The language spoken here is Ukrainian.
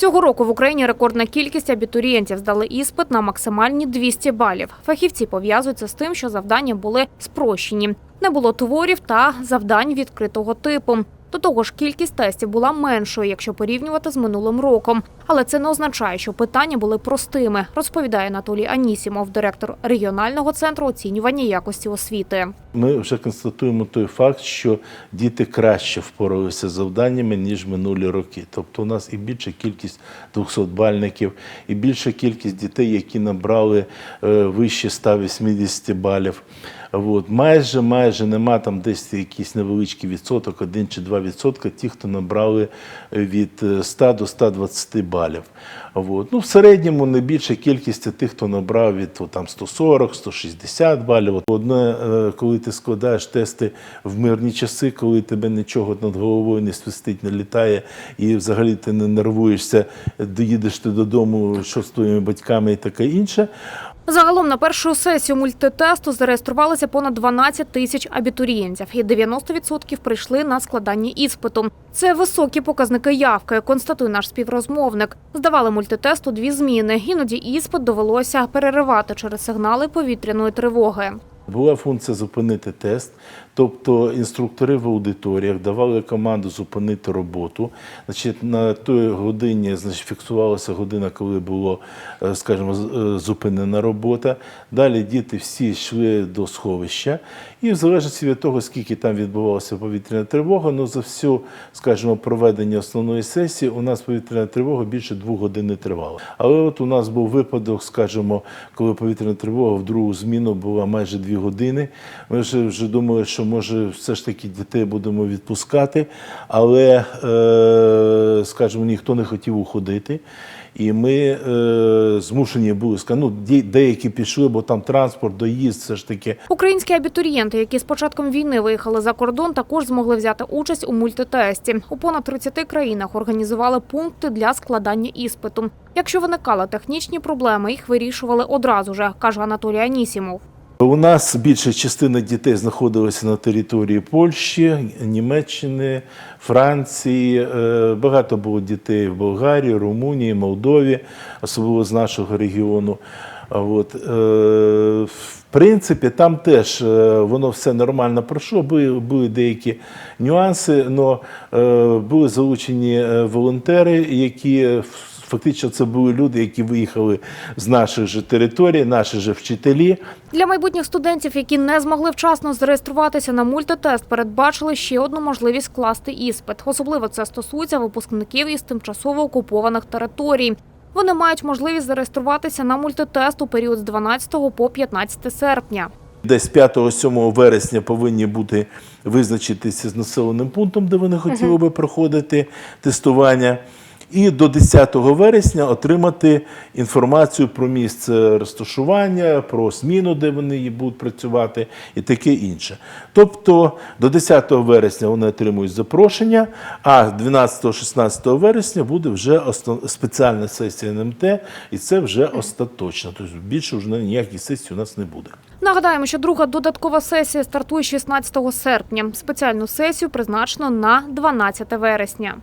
Цього року в Україні рекордна кількість абітурієнтів здали іспит на максимальні 200 балів. Фахівці пов'язуються з тим, що завдання були спрощені. Не було творів та завдань відкритого типу. До того ж, кількість тестів була меншою, якщо порівнювати з минулим роком. Але це не означає, що питання були простими, розповідає Анатолій Анісімов, директор регіонального центру оцінювання якості освіти. Ми вже констатуємо той факт, що діти краще впоралися з завданнями ніж минулі роки. Тобто, у нас і більша кількість 200 бальників, і більша кількість дітей, які набрали е, вище 180 балів. От майже майже нема там десь якийсь невеличкий відсоток, один чи два. 1,5% ті, хто набрали е, від е, 100 до 120 балів. От. Ну, В середньому найбільша кількість тих, хто набрав від от, там, 140, 160 балів. От. Одне, е, коли ти складаєш тести в мирні часи, коли тебе нічого над головою не свистить, не літає, і взагалі ти не нервуєшся, доїдеш ти додому, що з твоїми батьками і таке інше. Загалом на першу сесію мультитесту зареєструвалися понад 12 тисяч абітурієнтів, і 90% прийшли на складання іспиту. Це високі показники явки, констатує наш співрозмовник. Здавали мультитесту дві зміни. Іноді іспит довелося переривати через сигнали повітряної тривоги. Була функція зупинити тест, тобто інструктори в аудиторіях давали команду зупинити роботу. Значить, на той годині значить, фіксувалася година, коли було, е, скажімо, е, зупинена робота. Далі діти всі йшли до сховища, і в залежності від того, скільки там відбувалася повітряна тривога, ну за всю, скажімо, проведення основної сесії у нас повітряна тривога більше двох годин тривала. Але от у нас був випадок, скажімо, коли повітряна тривога в другу зміну була майже дві години. Ми вже, вже думали, що може все ж таки дітей будемо відпускати, але, е, скажімо, ніхто не хотів уходити. І ми е, змушені були ну, деякі пішли, бо там транспорт, доїзд, все ж таки. Українські абітурієнти, які з початком війни виїхали за кордон, також змогли взяти участь у мультитесті. У понад 30 країнах організували пункти для складання іспиту. Якщо виникали технічні проблеми, їх вирішували одразу же, каже Анатолій Анісімов. У нас більша частина дітей знаходилася на території Польщі, Німеччини, Франції. Е, Багато було дітей в Болгарії, Румунії, Молдові, особливо з нашого регіону. От, е, в принципі, там теж е, воно все нормально пройшло. Були, були деякі нюанси, але були залучені волонтери, які фактично це були люди, які виїхали з наших же територій, наші же вчителі. Для майбутніх студентів, які не змогли вчасно зареєструватися на мультитест, передбачили ще одну можливість скласти іспит. Особливо це стосується випускників із тимчасово окупованих територій. Вони мають можливість зареєструватися на мультитест у період з 12 по 15 серпня. Десь 5-7 вересня повинні бути визначитися з населеним пунктом, де вони хотіли би проходити тестування. І до 10 вересня отримати інформацію про місце розташування, про зміну, де вони будуть працювати, і таке інше. Тобто до 10 вересня вони отримують запрошення, а 12-16 вересня буде вже спеціальна сесія НМТ, і це вже остаточно. Тобто більше вже ніяких сесій у нас не буде. Нагадаємо, що друга додаткова сесія стартує 16 серпня. Спеціальну сесію призначено на 12 вересня.